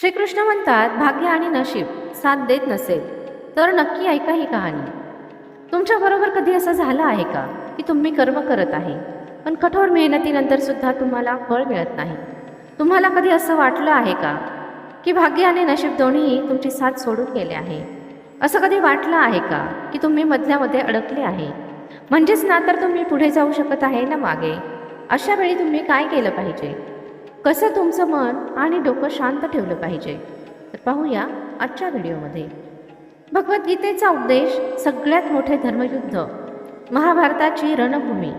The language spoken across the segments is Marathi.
श्रीकृष्ण म्हणतात भाग्य आणि नशीब साथ देत नसेल तर नक्की ऐका ही कहाणी. तुमच्याबरोबर कधी असं झालं आहे का की तुम्ही कर्म करत आहे पण कठोर मेहनतीनंतर सुद्धा तुम्हाला फळ मिळत नाही? तुम्हाला कधी असं वाटलं आहे का की भाग्य आणि नशीब दोन्ही तुमची साथ सोडून गेले आहे? असं कधी वाटलं आहे का की तुम्ही मधल्यामध्ये अडकले आहे? म्हणजेच ना तर तुम्ही पुढे जाऊ शकत आहे ना मागे? अशा वेळी तुम्ही काय केलं पाहिजे? कसं तुमचं मन आणि डोकं शांत ठेवलं पाहिजे? तर पाहूया आजच्या व्हिडिओमध्ये. भगवद्गीतेचा उद्देश सगळ्यात मोठे धर्मयुद्ध. महाभारताची रणभूमी.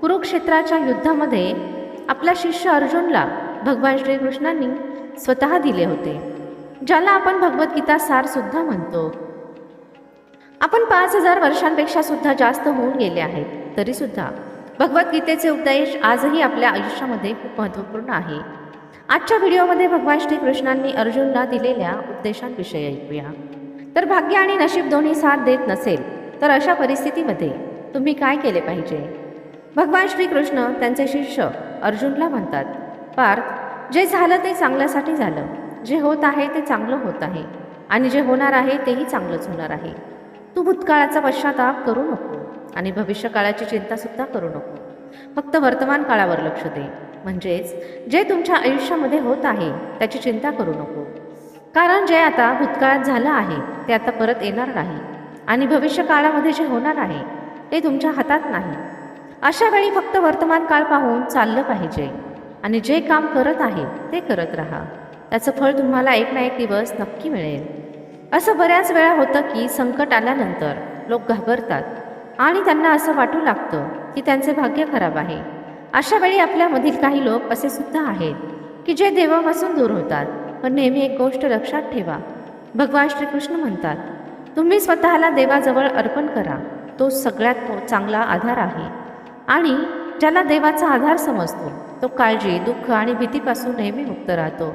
कुरुक्षेत्राच्या युद्धामध्ये आपला शिष्य अर्जुनला भगवान श्रीकृष्णांनी स्वतः दिले होते ज्याला आपण भगवद्गीता सार सुद्धा म्हणतो. आपण पाच हजार वर्षांपेक्षा सुद्धा जास्त होऊन गेले आहेत तरी सुद्धा भगवद्गीतेचे उपदेश आजही आपल्या आयुष्यामध्ये खूप महत्त्वपूर्ण आहे. आजच्या व्हिडिओमध्ये भगवान श्रीकृष्णांनी अर्जुनला दिलेल्या उपदेशांविषयी ऐकूया. तर भाग्य आणि नशीब दोन्ही साथ देत नसेल तर अशा परिस्थितीमध्ये तुम्ही काय केले पाहिजे? भगवान श्रीकृष्ण त्यांचे शिष्य अर्जुनला म्हणतात पार्थ जे झालं ते चांगल्यासाठी झालं. जे होत आहे ते चांगलं होत आहे. आणि जे होणार आहे तेही चांगलंच होणार आहे. तू भूतकाळाचा पश्चाताप करू नको. आणि भविष्यकाळाची चिंतासुद्धा करू नको. फक्त वर्तमान काळावर लक्ष दे. म्हणजेच जे तुमच्या आयुष्यामध्ये होत आहे त्याची चिंता करू नको. कारण जे आता भूतकाळात झालं आहे ते आता परत येणार नाही. आणि भविष्य काळामध्ये जे होणार आहे ते तुमच्या हातात नाही. अशा वेळी फक्त वर्तमान काळ पाहून चाललं पाहिजे. आणि जे काम करत आहे ते करत राहा. त्याचं फळ तुम्हाला एक ना एक दिवस नक्की मिळेल. असं बऱ्याच वेळा होतं की संकट आल्यानंतर लोक घाबरतात. आणि त्यांना असं वाटू लागतं की त्यांचे भाग्य खराब आहे. अशा वेळी आपल्यामधील काही लोक असे सुद्धा आहेत की जे देवापासून दूर होतात. पण नेहमी एक गोष्ट लक्षात ठेवा. भगवान श्रीकृष्ण म्हणतात तुम्ही स्वतःला देवाजवळ अर्पण करा. तो सगळ्यात चांगला आधार आहे. आणि ज्याला देवाचा आधार समजतो तो काळजी दुःख आणि भीतीपासून नेहमी मुक्त राहतो.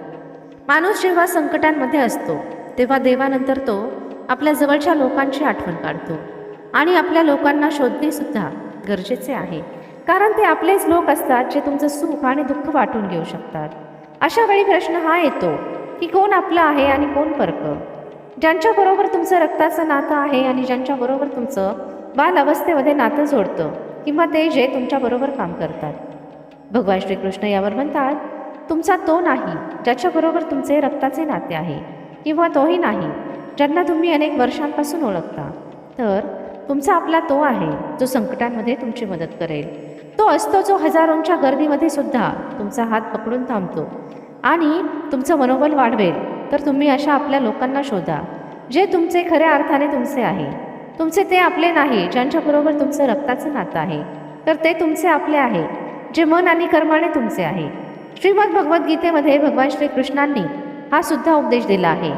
माणूस जेव्हा संकटांमध्ये असतो तेव्हा देवानंतर तो आपल्या जवळच्या लोकांची आठवण काढतो. आणि आपल्या लोकांना शोधणेसुद्धा गरजेचे आहे. कारण ते आपलेच लोक असतात जे तुमचं सुख आणि दुःख वाटून घेऊ शकतात. अशा वेळी प्रश्न हा येतो की कोण आपलं आहे आणि कोण परक? ज्यांच्याबरोबर तुमचं रक्ताचं नातं आहे आणि ज्यांच्याबरोबर तुमचं बाल अवस्थेमध्ये नातं जोडतं किंवा ते जे तुमच्याबरोबर काम करतात. भगवान श्रीकृष्ण यावर म्हणतात तुमचा तो नाही ज्याच्याबरोबर तुमचे रक्ताचे नाते आहे किंवा तोही नाही ज्यांना तुम्ही अनेक वर्षांपासून ओळखता. तर तुमचा आपला तो आहे जो संकटांमध्ये तुमची मदत करेल. तो असतो जो हजारोंच्या गर्दीमध्ये सुद्धा तुमचा हात पकडून थांबतो. आणि तुमचं मनोबल वाढवेल तर तुम्ही अशा आपल्या लोकांना शोधा जे तुमचे खऱ्या अर्थाने तुमचे आहे. तुमचे ते आपले नाही ज्यांच्याबरोबर तुमचं रक्ताचं नातं आहे तर ते तुमचे आपले आहे जे मन आणि कर्माने तुमचे आहे. श्रीमद भगवद्गीतेमध्ये भगवान श्रीकृष्णांनी हा सुद्धा उपदेश दिला आहे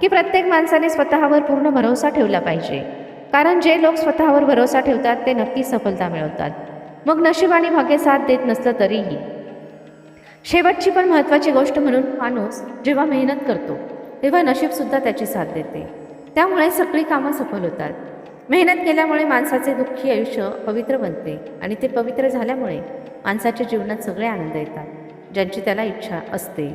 की प्रत्येक माणसाने स्वतःवर पूर्ण भरोसा ठेवला पाहिजे. कारण जे लोक स्वतःवर भरोसा ठेवतात ते नक्की सफलता मिळवतात. मग नशीब आणि भाग्य साथ देत नसलं तरीही. शेवटची पण महत्त्वाची गोष्ट म्हणून माणूस जेव्हा मेहनत करतो तेव्हा नशीबसुद्धा त्याची साथ देते. त्यामुळे सगळी कामं सफल होतात. मेहनत केल्यामुळे माणसाचे दुःखी आयुष्य पवित्र बनते आणि ते पवित्र झाल्यामुळे माणसाच्या जीवनात सगळे आनंद येतात ज्यांची त्याला इच्छा असते.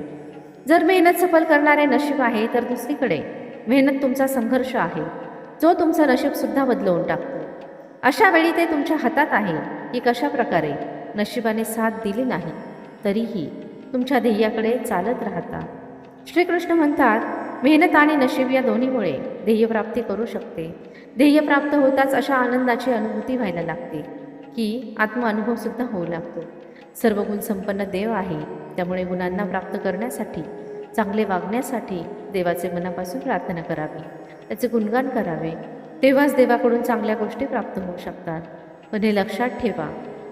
जर मेहनत सफल करणारे नशीब आहे तर दुसरीकडे मेहनत तुमचा संघर्ष आहे. जो तुमचं नशीबसुद्धा बदलवून टाकतो. अशा वेळी ते तुमच्या हातात आहे की कशा प्रकारे? नशिबाने साथ दिली नाही तरीही तुमच्या ध्येयाकडे चालत राहता. श्रीकृष्ण म्हणतात मेहनत आणि नशीब या दोन्हीमुळे ध्येयप्राप्ती करू शकते. ध्येय प्राप्त होताच अशा आनंदाची अनुभूती व्हायला लागते की आत्मअनुभवसुद्धा होऊ लागतो. सर्व गुण संपन्न देव आहे त्यामुळे गुणांना प्राप्त करण्यासाठी चांगले वागण्यासाठी देवाचे मनापासून प्रार्थना करावी. त्याचे गुणगान करावे. तेव्हाच देवाकडून चांगल्या गोष्टी प्राप्त होऊ शकतात. पण हे लक्षात ठेवा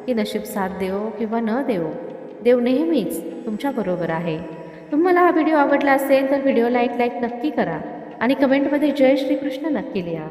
की नशीब साथ देवो किंवा न देवो देव नेहमीच तुमच्याबरोबर आहे. तुम्हाला हा व्हिडिओ आवडला असेल तर व्हिडिओला एक लाईक नक्की करा आणि कमेंटमध्ये जय श्रीकृष्ण नक्की लिहा.